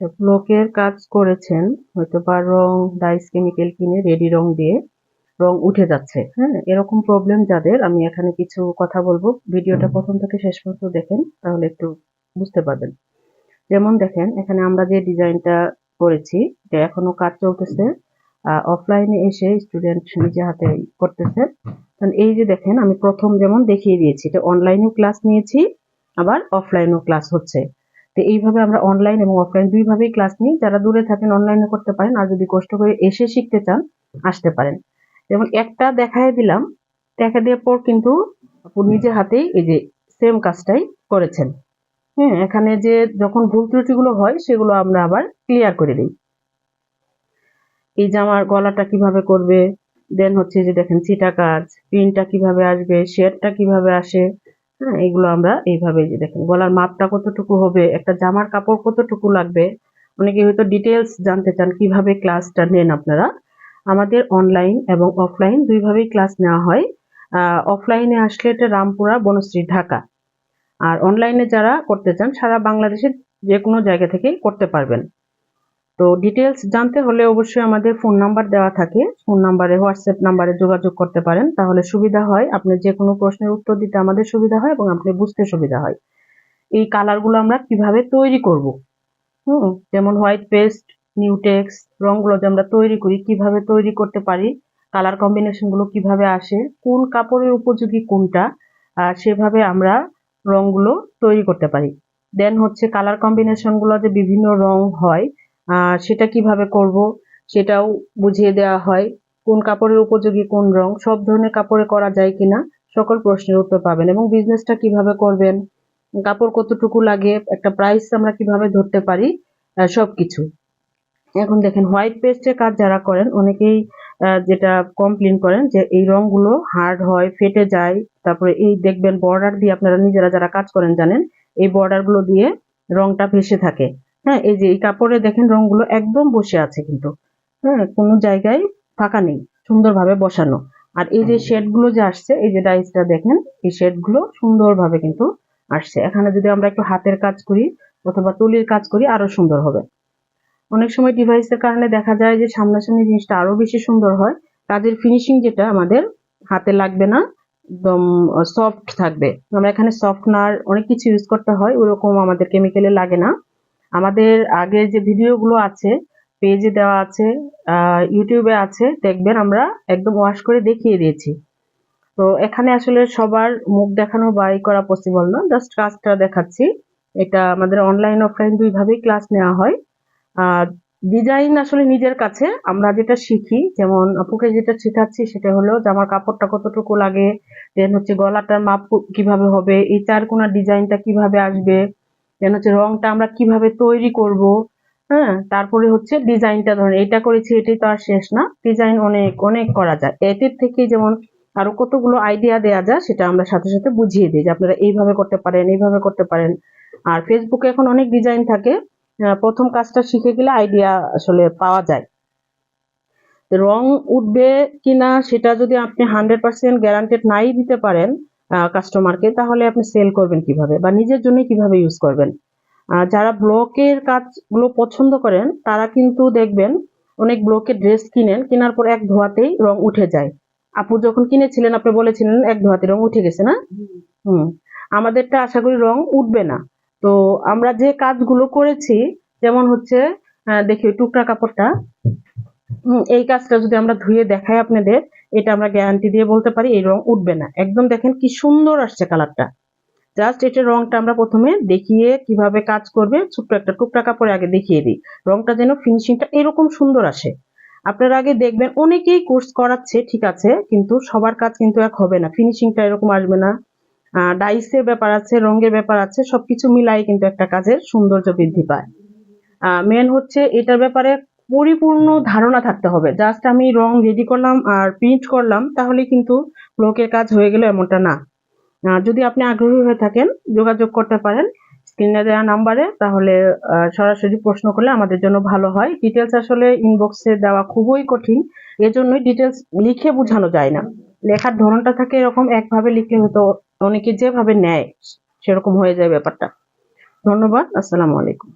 সব লোকের কাজ করেছেন, হয়তো বা রং ডাইস কেমিক্যাল কিনে রেডি রং দিয়ে রং উঠে যাচ্ছে হ্যাঁ? এরকম প্রবলেম যাদের, আমি এখানে কিছু কথা বলব। ভিডিওটা প্রথম থেকে শেষ পর্যন্ত দেখেন, তাহলে একটু বুঝতে পারবেন। যেমন দেখেন, এখানে আমরা যে ডিজাইনটা করেছি যে এখনও কাজ চলতেছে। অফলাইনে এসে স্টুডেন্ট নিজে হাতে করতেছে। কারণ এই যে দেখেন, আমি প্রথম যেমন দেখিয়ে দিয়েছি, এটা অনলাইনেও ক্লাস নিয়েছি, আবার অফলাইনেও ক্লাস হচ্ছে। তো এইভাবে আমরা অনলাইন এবং অফলাইন দুইভাবেই ক্লাস নিই। যারা দূরে থাকেন অনলাইনে করতে পারেন, আর যদি কষ্ট করে এসে শিখতে চান, আসতে পারেন। যেমন একটা দেখায় দিলাম, দেখা দেওয়ার পর কিন্তু নিজের হাতেই এই যে সেম কাজটাই করেছেন। হ্যাঁ এখানে যে যখন ভুল ত্রুটিগুলো হয়, সেগুলো আমরা আবার ক্লিয়ার করে দিই। এই জামার গলাটা কীভাবে করবে দেন হচ্ছে যে দেখেন চিটা কাজ পিনটা কীভাবে আসবে শেডটা কীভাবে আসে হ্যাঁ এগুলো আমরা এইভাবে দেখেন, গলার মাপটা কতটুকু হবে, একটা জামার কাপড় কতটুকু লাগবে, অনেকে হয়তো ডিটেলস জানতে চান কীভাবে ক্লাসটা নেন আপনারা। আমাদের অনলাইন এবং অফলাইন দুইভাবেই ক্লাস নেওয়া হয়। অফলাইনে আসলে এটা রামপুরা, বনশ্রী, ঢাকা। আর অনলাইনে যারা করতে চান, সারা বাংলাদেশের যে কোনো জায়গা থেকে করতে পারবেন। তো ডিটেলস জানতে হলে অবশ্যই আমাদের ফোন নাম্বার দেওয়া থাকে। ফোন নাম্বারে হোয়াটসঅ্যাপ নাম্বারে যোগাযোগ করতে পারেন। তাহলে সুবিধা হয়। আপনি যে কোনো প্রশ্নের উত্তর দিতে আমাদের সুবিধা হয় এবং আপনি বুঝতে সুবিধা হয়। এই কালারগুলো আমরা কীভাবে তৈরি করব? হুম, যেমন হোয়াইট পেস্ট নিউটেক্স রঙগুলো যে আমরা তৈরি করি, কীভাবে তৈরি করতে পারি কালার কম্বিনেশনগুলো কীভাবে আসে, কোন কাপড়ের উপযোগী কোনটা সেভাবে আমরা রঙগুলো তৈরি করতে পারি। দেন হচ্ছে কালার কম্বিনেশনগুলো যে বিভিন্ন রং হয় সেটা কীভাবে করব সেটাও বুঝিয়ে দেওয়া হয়। কোন কাপড়ের উপযোগী, কোন রং, সব ধরনের কাপড়ে করা যায় কিনা সকল প্রশ্নের উত্তর পাবেন। এবং বিজনেসটা কীভাবে করবেন, কাপড় কতটুকু লাগে, একটা প্রাইস আমরা কীভাবে ধরতে পারি সব কিছু এখন দেখেন হোয়াইট পেস্টের কাজ যারা করেন, অনেকেই যেটা কমপ্লেন করেন যে এই রংগুলো হার্ড হয়, ফেটে যায়। তারপরে এই দেখবেন বর্ডার দিয়ে আপনারা নিজেরা যারা কাজ করেন জানেন, এই বর্ডারগুলো দিয়ে রংটা ভেসে থাকে। হ্যাঁ এই যে এই কাপড়ে দেখেন রংগুলো একদম বসে আছে কিন্তু। হ্যাঁ কোনো জায়গায় ফাঁকা নেই সুন্দরভাবে বসানো। আর এই যে শেডগুলো যে আসছে এই যে ডাইসটা দেখেন এই শেডগুলো সুন্দরভাবে কিন্তু আসছে। এখানে যদি আমরা একটু হাতের কাজ করি অথবা তুলির কাজ করি আরও সুন্দর হবে। অনেক সময় ডিভাইসের কারণে দেখা যায় যে সামনাসামনি জিনিসটা আরও বেশি সুন্দর হয়। কাজের ফিনিশিং যেটা আমাদের হাতে লাগবে না একদম সফট থাকবে। আমরা এখানে সফটনার অনেক কিছু ইউজ করতে হয় ওরকম আমাদের কেমিক্যালে লাগে না। আমাদের আগের যে ভিডিওগুলো আছে, পেজে দেওয়া আছে ইউটিউবে আছে, দেখবেন আমরা একদম ওয়াশ করে দেখিয়ে দিয়েছি। তো এখানে আসলে সবার মুখ দেখানো বা করা পসিবল না জাস্ট কাজটা দেখাচ্ছি। এটা আমাদের অনলাইন অফলাইন দুইভাবেই ক্লাস নেওয়া হয়। ডিজাইন আসলে নিজের কাছে, আমরা যেটা শিখি, যেমন আপুকে যেটা শেখাচ্ছি সেটা হলো জামার কাপড়টা কতটুকু লাগে দেন হচ্ছে গলাটার মাপ কীভাবে হবে, এই চার কোনা ডিজাইনটা কীভাবে আসবে দেন হচ্ছে রংটা আমরা কীভাবে তৈরি করব হ্যাঁ? তারপরে হচ্ছে ডিজাইনটা ধরেন এটা করেছি, এটাই তো আর শেষ না। ডিজাইন অনেক অনেক করা যায়। এটির থেকে যেমন আরও কতগুলো আইডিয়া দেওয়া যায়, সেটা আমরা সাথে সাথে বুঝিয়ে দিই যে আপনারা এইভাবে করতে পারেন, এইভাবে করতে পারেন। আর ফেসবুকে এখন অনেক ডিজাইন থাকে। প্রথম কাজটা শিখে গেলে আইডিয়া আসলে পাওয়া যায়। রং উঠবে কিনা, সেটা যদি আপনি হান্ড্রেড পার্সেন্ট গ্যারান্টেড নাই দিতে পারেন কাস্টমারকে তাহলে আপনি সেল করবেন কীভাবে বা নিজের জন্য কীভাবে ইউজ করবেন। যারা ব্লকের কাজগুলো পছন্দ করেন, তারা কিন্তু দেখবেন অনেক ব্লকের ড্রেস কিনেন, কেনার পর এক ধোয়াতেই রং উঠে যায়। আপু যখন কিনেছিলেন, আপনি বলেছিলেন এক ধোয়াতে রং উঠে গেছে না? হুম। আমাদেরটা আশা করি রং উঠবে না। তো আমরা যে কাজগুলো করেছি, যেমন হচ্ছে দেখি টুকরা কাপড়টা। এই কাজটা যদি আমরা ধুয়ে দেখাই আপনাদের এটা আমরা গ্যারান্টি দিয়ে বলতে পারি, এই রং উঠবে না। একদম দেখেন কি সুন্দর আসছে কালারটা জাস্ট এটার রংটা আমরা প্রথমে দেখিয়ে কীভাবে কাজ করবে, ছোট্ট একটা টুকরা কাপড়ে আগে দেখিয়ে দিই। রংটা যেন ফিনিশিংটা এরকম সুন্দর আসে। আপনারা আগে দেখবেন, অনেকেই কোর্স করাচ্ছে, ঠিক আছে, কিন্তু সবার কাজ কিন্তু এক হবে না। ফিনিশিংটা এরকম আসবে না। ডাইসের ব্যাপার আছে, রঙের ব্যাপার আছে, সবকিছু মিলাই কিন্তু একটা কাজের সৌন্দর্য বৃদ্ধি পায়। মেন হচ্ছে এটার ব্যাপারে পরিপূর্ণ ধারণা থাকতে হবে। জাস্ট আমি রং রেডি করলাম আর প্রিন্ট করলাম, তাহলে কিন্তু ব্লকের কাজ হয়ে গেলে এমনটা না। যদি আপনি আগ্রহী হয়ে থাকেন, যোগাযোগ করতে পারেন স্ক্রিনে দেওয়া নাম্বারে তাহলে সরাসরি প্রশ্ন করলে আমাদের জন্য ভালো হয়। ডিটেলস আসলে ইনবক্সে দেওয়া খুবই কঠিন, এজন্যই ডিটেলস লিখে বোঝানো যায় না। লেখার ধরনটা থাকে এরকম, একভাবে লিখলে হয়তো অনেকে যেভাবে নেয়, সেরকম হয়ে যায় ব্যাপারটা। ধন্যবাদ, আসসালামু আলাইকুম।